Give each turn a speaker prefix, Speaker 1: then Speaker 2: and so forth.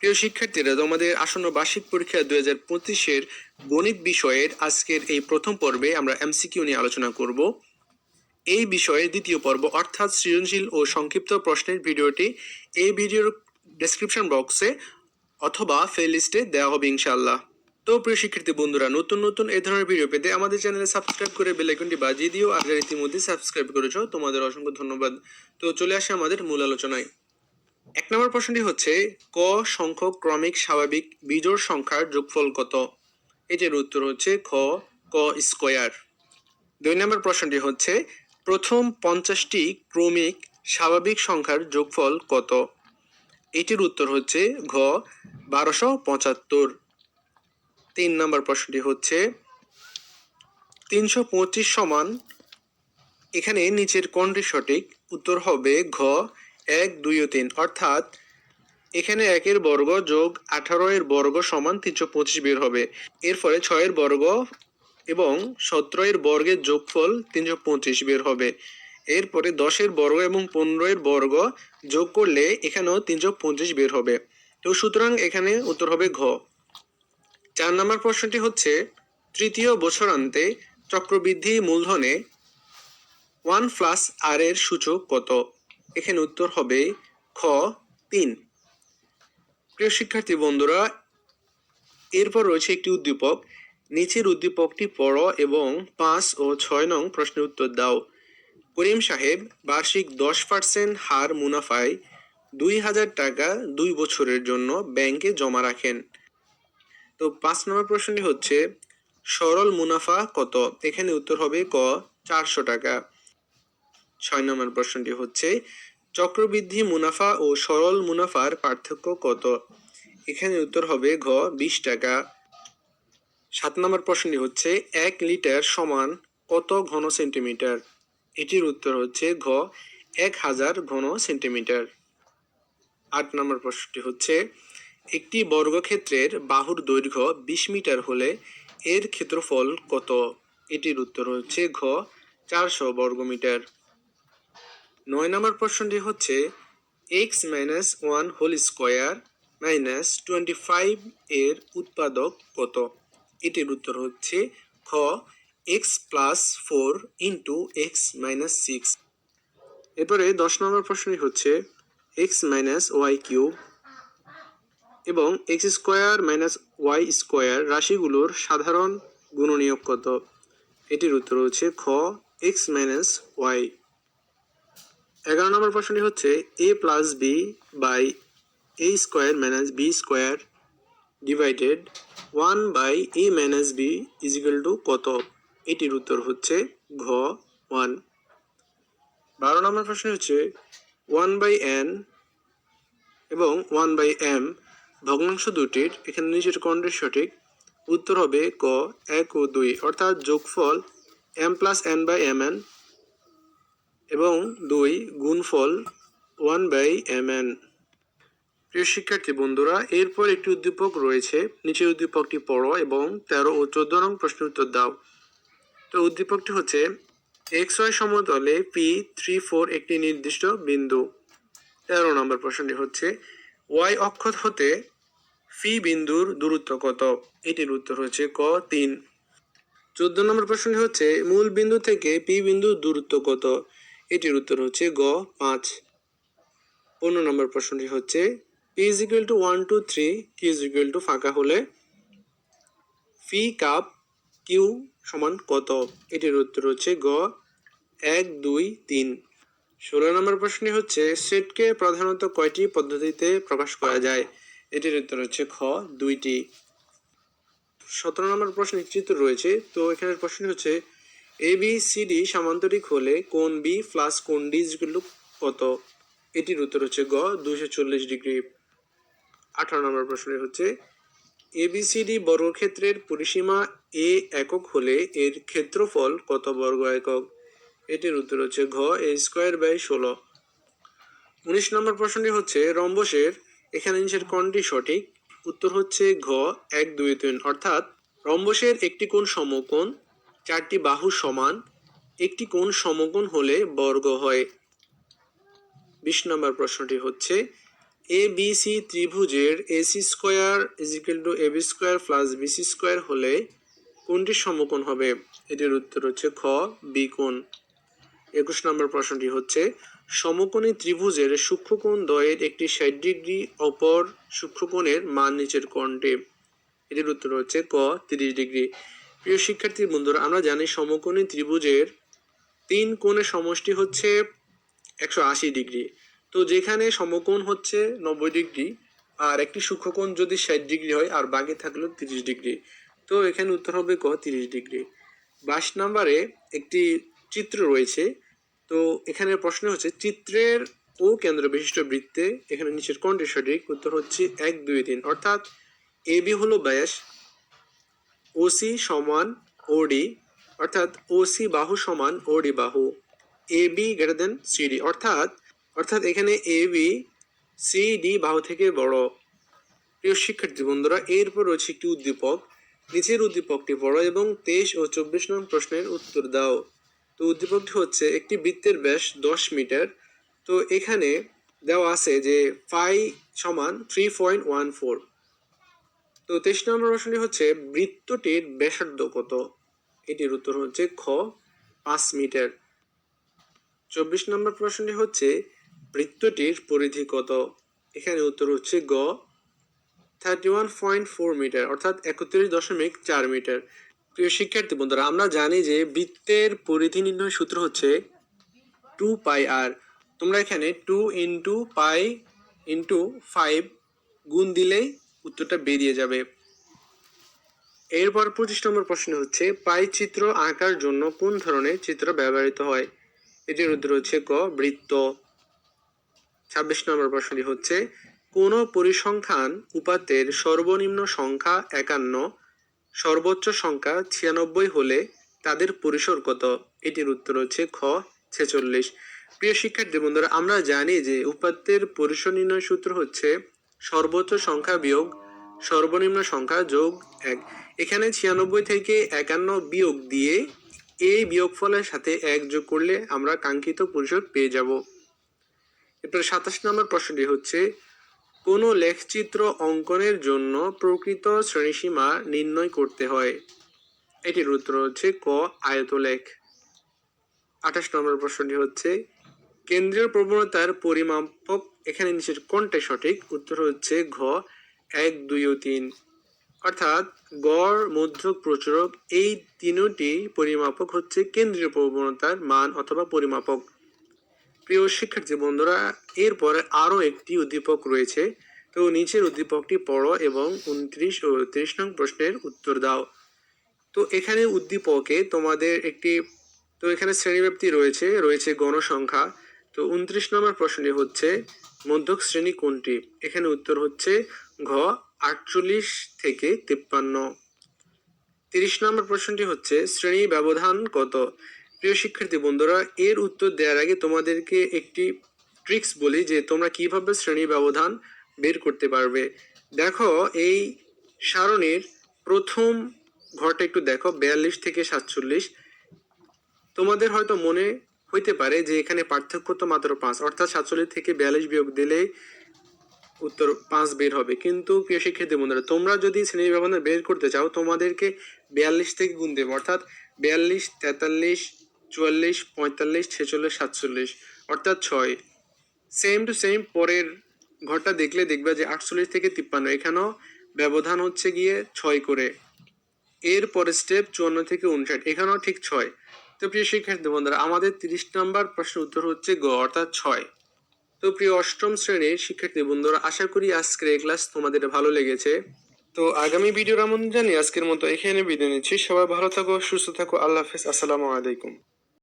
Speaker 1: প্রিয় শিক্ষার্থীরা, তোমাদের আসন্ন বার্ষিক পরীক্ষা দুই হাজার পঁচিশের গণিত বিষয়ের আজকের এই প্রথম পর্বে আমরা এমসিকিউ নিয়ে আলোচনা করব। এই বিষয়ে দ্বিতীয় পর্ব অর্থাৎ সৃজনশীল ও সংক্ষিপ্ত প্রশ্নের ভিডিওটি এই ভিডিওর ডেসক্রিপশন বক্সে অথবা প্লেলিস্টে দেওয়া হবে ইনশাল্লাহ তো প্রিয় শিক্ষার্থী বন্ধুরা, নতুন নতুন এই ধরনের ভিডিও পেতে আমাদের চ্যানেলে সাবস্ক্রাইব করে বেল আইকনটি বাজিয়ে দিও। আর ইতিমধ্যে সাবস্ক্রাইব করেছ, তোমাদের অসংখ্য ধন্যবাদ। তো চলে আসে আমাদের মূল আলোচনায়। এক নম্বর প্রশ্নটি হচ্ছে, ক সংখ্যক ক্রমিক স্বাভাবিক বিজোড় সংখ্যার যোগফল কত? এটির উত্তর হচ্ছে খ, ক স্কয়ার। দুই নম্বর প্রশ্নটি হচ্ছে, প্রথম পঞ্চাশটি ক্রমিক স্বাভাবিক সংখ্যার যোগফল কত? এটির উত্তর হচ্ছে ঘ, বারোশো পঁচাত্তর। তিন নম্বর প্রশ্নটি হচ্ছে, তিনশো পঁচিশ সমান, এখানে নিচের কোনটি সঠিক? উত্তর হবে ঘ এক, দুই ও তিন। অর্থাৎ এখানে একের বর্গ যোগ আঠারো এর বর্গ সমান তিনশো পঁচিশ বের হবে। এর ফলে ছয়ের বর্গ এবং সতেরো এর বর্গের যোগফল তিনশো পঁচিশ বের হবে। এরপরে দশের বর্গ এবং পনেরো এর বর্গ যোগ করলে এখানেও তিনশো পঁচিশ বের হবে। তো সুতরাং এখানে উত্তর হবে ঘ। চার নম্বর প্রশ্নটি হচ্ছে, তৃতীয় বছরান্তে চক্রবৃদ্ধি মূলধনে ওয়ান প্লাস আর এর সূচক কত? এখানে উত্তর হবে খ, তিন। প্রিয় শিক্ষার্থী বন্ধুরা, এরপর রয়েছে একটি উদ্দীপক। নিচের উদ্দীপকটি পড়ো এবং পাঁচ ও ছয় নং প্রশ্নের উত্তর দাও। করিম সাহেব, বার্ষিক দশ পার্সেন্ট হার মুনাফায় দুই হাজার টাকা দুই বছরের জন্য ব্যাংকে জমা রাখেন। তো পাঁচ নম্বর প্রশ্নটি হচ্ছে, সরল মুনাফা কত? এখানে উত্তর হবে ক, চারশো টাকা। ছয় নম্বর প্রশ্নটি হচ্ছে, চক্রবৃদ্ধি মুনাফা ও সরল মুনাফার পার্থক্য কত? এখানে উত্তর হবে ঘ, বিশ টাকা। সাত নম্বর প্রশ্নটি হচ্ছে, এক লিটার সমান কত ঘন সেন্টিমিটার? এটির উত্তর হচ্ছে ঘ, এক হাজার ঘন সেন্টিমিটার। আট নম্বর প্রশ্নটি হচ্ছে, একটি বর্গক্ষেত্রের বাহুর দৈর্ঘ্য বিশ মিটার হলে এর ক্ষেত্রফল কত? এটির উত্তর হচ্ছে ঘ, চারশো বর্গমিটার। নয় নম্বর প্রশ্নটি হচ্ছে x minus one whole square minus twenty five এর উৎপাদক কত? এটির উত্তর হচ্ছে খ x plus four into x minus six এরপরে দশ নম্বর প্রশ্নটি হচ্ছে এক্স মাইনাস ওয়াই কিউব এবং x square minus y square রাশিগুলোর সাধারণ গুণনীয়ক কত? এটির উত্তর হচ্ছে খ এক্স মাইনাস ওয়াই এগারো নম্বর প্রশ্নটি হচ্ছে a plus b by a square minus b square divided one by a minus b is equal to কত? এটির উত্তর হচ্ছে ঘ ওয়ান বারো নম্বর প্রশ্ন হচ্ছে ওয়ান বাই এন এবং ওয়ান বাই এম ভগ্নাংশ দুটির এখানে নিচের কোনটির সঠিক উত্তর হবে ক, এক ও দুই। অর্থাৎ যোগফল m plus n by m n এবং দুই গুণফল ওয়ান বাই এম এন। প্রিয় শিক্ষার্থী বন্ধুরা, এরপর একটি উদ্দীপক রয়েছে। নিচের উদ্দীপকটি পড়ো এবং তেরো ও চোদ্দ নং প্রশ্নের উত্তর দাও। তো উদ্দীপকটি হচ্ছে, এক্স ওয়াই সমতলে পি থ্রি ফোর একটি নির্দিষ্ট বিন্দু। তেরো নম্বর প্রশ্নটি হচ্ছে, ওয়াই অক্ষ হতে ফি বিন্দুর দূরত্ব কত? এটির উত্তর হচ্ছে ক তিন। চোদ্দ নম্বর প্রশ্নটি হচ্ছে, মূল বিন্দু থেকে পি বিন্দুর দূরত্ব কত? এটির উত্তর হচ্ছে গ, পাঁচ। পনেরো নম্বর প্রশ্নটি হচ্ছে p is equal to one two three q is equal to ফাঁকা হলে ফি কাপ কিউ সমান কত? এটির উত্তর হচ্ছে গ, এক, দুই, তিন। ষোলো নম্বর প্রশ্নটি হচ্ছে, সেটকে প্রধানত কয়টি পদ্ধতিতে প্রকাশ করা যায়? এটির উত্তর হচ্ছে খ, দুইটি। সতেরো নম্বর প্রশ্ন চিত্র রয়েছে, তো এখানের প্রশ্ন হচ্ছে এ বি সি ডি সামান্তরিক হলে কোন বি প্লাস কোন ডি ইকুয়াল টু কত? এটির উত্তর হচ্ছে গ দুশো চল্লিশ ডিগ্রি। আঠারো নম্বর প্রশ্ন হচ্ছে এবিসিডি বর্গক্ষেত্রের পরিসীমা এ একক হলে এর ক্ষেত্রফল কত বর্গ একক? এটির উত্তর হচ্ছে ঘ এ স্কোয়ার বাই ষোলো। উনিশ নম্বর প্রশ্নটি হচ্ছে, রম্বসের এখানে নিচের কোনটি সঠিক? উত্তর হচ্ছে ঘ, এক দুই তিন। অর্থাৎ রম্বসের একটি কোণ সমকোণ চারটি বাহু সমান, একটি কোণ সমকোণ হলে বর্গ হয়। বিশ নম্বর প্রশ্নটি হচ্ছে এ বি সি ত্রিভুজের AC square is equal to A B square plus BC square হলে কোনটি সমকোণ হবে। এটির উত্তর হচ্ছে খ বি কোণ। একুশ নম্বর প্রশ্নটি হচ্ছে, সমকোণী ত্রিভুজের সূক্ষ্মকোণ দ্বয়ের একটি ষাট ডিগ্রি অপর সূক্ষ্মকোণের মান নিচের কোণটি। এটির উত্তর হচ্ছে ক, তিরিশ ডিগ্রি। প্রিয় শিক্ষার্থী বন্ধুরা, আমরা জানি সমকোণী ত্রিভুজের তিন কোণের সমষ্টি হচ্ছে একশো আশি ডিগ্রি। তো যেখানে সমকোণ হচ্ছে নব্বই ডিগ্রি আর একটি সূক্ষ্মকোণ যদি ষাট ডিগ্রি হয় আর বাকি থাকল তিরিশ ডিগ্রি। তো এখানে উত্তর হবে ক, তিরিশ ডিগ্রি। বাইশ নম্বরে একটি চিত্র রয়েছে। তো এখানে প্রশ্ন হচ্ছে, চিত্রের ও কেন্দ্র বিশিষ্ট বৃত্তে এখানে নিচের কোনটি সঠিক? উত্তর হচ্ছে এক, দুই, তিন। অর্থাৎ এ বি হলো ব্যাস ওসি সমান ওডি, অর্থাৎ ওসি বাহু সমান ওডি বাহু। A B greater than CD অর্থাৎ অর্থাৎ এখানে এ বি সিডি বাহু থেকে বড়। প্রিয় শিক্ষার্থী বন্ধুরা, এরপর রয়েছে একটি উদ্দীপক। নিচের উদ্দীপকটি পড়ো এবং তেইশ ও চব্বিশ নং প্রশ্নের উত্তর দাও। তো উদ্দীপকটি হচ্ছে একটি বৃত্তের ব্যাস দশ মিটার। তো এখানে দেওয়া আছে যে ফাই সমান থ্রি পয়েন্ট ওয়ান ফোর। তো তেইশ নম্বর প্রশ্নটি হচ্ছে বৃত্তটির ব্যাসার্ধ কত এটির উত্তর হচ্ছে খ, পাঁচ মিটার। চব্বিশ নম্বর প্রশ্নটি হচ্ছে বৃত্তটির পরিধি কত? এখানে উত্তর হচ্ছে গ thirty one point four metre অর্থাৎ একত্রিশ দশমিক চার মিটার প্রিয় শিক্ষার্থী বন্ধুরা, আমরা জানি যে বৃত্তের পরিধি নির্ণয় সূত্র হচ্ছে টু পাই আর তোমরা এখানে two into pi into five গুণ দিলেই উত্তরটা বেরিয়ে যাবে। এরপর পঁচিশ নম্বর প্রশ্ন হচ্ছে, পাই চিত্র আঁকার জন্য কোন ধরনের চিত্র ব্যবহৃত হয়? এটির উত্তর হচ্ছে ক, বৃত্ত। ছাব্বিশ নম্বর প্রশ্নটি হচ্ছে, কোন পরিসংখ্যান উপাত্তের সর্বনিম্ন সংখ্যা একান্ন? সর্বোচ্চ সংখ্যা ছিয়ানব্বই হলে তাদের পরিসর কত? এটির উত্তর হচ্ছে খ, ছেচল্লিশ। প্রিয় শিক্ষার্থী বন্ধুরা, আমরা জানি যে উপাত্তের পরিসর নির্ণয় সূত্র হচ্ছে সর্বোচ্চ সংখ্যা বিয়োগ, সর্বনিম্ন সংখ্যা যোগ এক। এখানে ছিয়ানব্বই থেকে একান্ন বিয়োগ দিয়ে এই বিয়োগফলের সাথে এক যোগ করলে আমরা কাঙ্ক্ষিত পরিশোধ পেয়ে যাব। এরপর সাতাশ নম্বর প্রশ্নটি হচ্ছে, কোনো লেখচিত্র অঙ্কনের জন্য প্রকৃত শ্রেণীসীমা নির্ণয় করতে হয়? এটির উত্তর হচ্ছে ক, আয়তলেখ। আঠাশ নম্বর প্রশ্নটি হচ্ছে কেন্দ্রীয় প্রবণতার পরিমাপক এখানে নিচের কোনটা সঠিক? উত্তর হচ্ছে ঘ, এক, দুই ও তিন। অর্থাৎ গড়, মধ্যক, প্রচুরক এই তিনটি পরিমাপক হচ্ছে কেন্দ্রীয় প্রবণতার মান অথবা পরিমাপক। প্রিয় শিক্ষার্থী বন্ধুরা, এরপরে আরও একটি উদ্দীপক রয়েছে। তো নিচের উদ্দীপকটি পড়ো এবং উনত্রিশ ও ত্রিশ নং প্রশ্নের উত্তর দাও। তো এখানে উদ্দীপকে তোমাদের একটি, তো এখানে শ্রেণীব্যাপ্তি রয়েছে রয়েছে গণসংখ্যা। তো উনত্রিশ নম্বর প্রশ্নটি হচ্ছে, মধ্যক শ্রেণি কোনটি? এখানে উত্তর হচ্ছে ঘ, আটচল্লিশ থেকে তিপ্পান্ন। তিরিশ নম্বর প্রশ্নটি হচ্ছে, শ্রেণি ব্যবধান কত? প্রিয় শিক্ষার্থী বন্ধুরা, এর উত্তর দেওয়ার আগে তোমাদেরকে একটি ট্রিক্স বলি যে তোমরা কীভাবে শ্রেণি ব্যবধান বের করতে পারবে। দেখো, এই সারণীর প্রথম ঘরটা একটু দেখো, বিয়াল্লিশ থেকে সাতচল্লিশ। তোমাদের হয়তো মনে হইতে পারে যে এখানে পার্থক্য তো মাত্র পাঁচ, অর্থাৎ সাতচল্লিশ থেকে বিয়াল্লিশ বিয়োগ দিলে উত্তর পাঁচ বের হবে। কিন্তু প্রিয় শিক্ষার্থী বন্ধুরা, তোমরা যদি শ্রেণি ব্যবধান বের করতে চাও, তোমাদেরকে বিয়াল্লিশ থেকে গুণ দেবে, অর্থাৎ বিয়াল্লিশ, তেতাল্লিশ, চুয়াল্লিশ, পঁয়তাল্লিশ, ছেচল্লিশ, সাতচল্লিশ, অর্থাৎ ছয়। সেম টু সেম পরের ঘরটা দেখলে দেখবে যে আটচল্লিশ থেকে তিপ্পান্ন, এখানেও ব্যবধান হচ্ছে গিয়ে ছয় করে। এর পরের স্টেপ চুয়ান্ন থেকে উনষাট, এখানেও ঠিক ছয়। তো প্রিয় শিক্ষার্থী বন্ধুরা, আমাদের তিরিশ নম্বর প্রশ্নের উত্তর হচ্ছে গ, অর্থাৎ ছয়। তো প্রিয় অষ্টম শ্রেণির শিক্ষার্থী বন্ধুরা, আশা করি আজকের এই ক্লাস তোমাদের ভালো লেগেছে। তো আগামী ভিডিওর আমন্ত্রণ জানি আজকের মতো এখানে বিদায় নিচ্ছি। সবাই ভালো থাকো, সুস্থ থাকো, আল্লাহ হাফিজ, আসসালামু আলাইকুম।